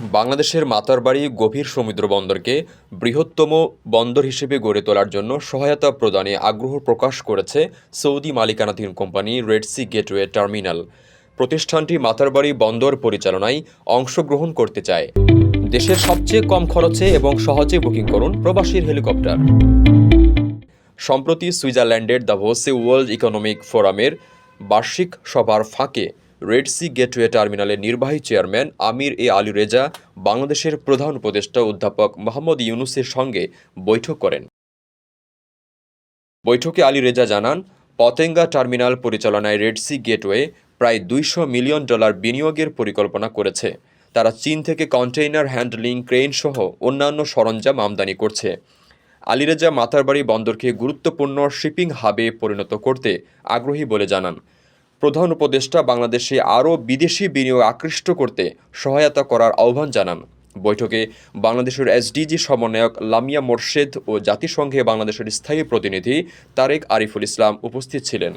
বাংলাদেশের মাতারবাড়ি গভীর সমুদ্র বন্দরকে বৃহত্তম বন্দর হিসেবে গড়ে তোলার জন্য সহায়তা প্রদানে আগ্রহ প্রকাশ করেছে সৌদি মালিকানাধীন company Red Sea gateway terminal. প্রতিষ্ঠানটি মাতারবাড়ি বন্দর পরিচালনায় অংশগ্রহণ করতে চায়। দেশের সবচেয়ে কম খরচে এবং সহজে বুকিং করুন প্রবাসীর হেলিকপ্টার। সম্প্রতি সুইজারল্যান্ডের দাভোসে ওয়ার্ল্ড ইকোনমিক ফোরামের বার্ষিক সভার ফাঁকে রেড সি গেটওয়ে টার্মিনালের নির্বাহী chairman Amir A Ali Reza বাংলাদেশের প্রধান উপদেষ্টা অধ্যাপক মোহাম্মদ ইউনুসের সঙ্গে বৈঠক করেন। বৈঠকে আলী রেজা জানান, পতেঙ্গা টার্মিনাল পরিচালনায় রেড সি গেটওয়ে প্রায় দুইশো মিলিয়ন ডলার বিনিয়োগের পরিকল্পনা করেছে। তারা চীন থেকে কন্টেইনার হ্যান্ডলিং ক্রেন সহ অন্যান্য সরঞ্জাম আমদানি করছে। আলিরেজা মাতারবাড়ি বন্দরকে গুরুত্বপূর্ণ শিপিং হাবে পরিণত করতে আগ্রহী বলে জানান। প্রধান উপদেষ্টা বাংলাদেশে আরও বিদেশি বিনিয়োগ আকৃষ্ট করতে সহায়তা করার আহ্বান জানান। বৈঠকে বাংলাদেশের এসডিজি সমন্বয়ক লামিয়া মোর্শেদ ও জাতিসংঘে বাংলাদেশের স্থায়ী প্রতিনিধি তারেক আরিফুল ইসলাম উপস্থিত ছিলেন।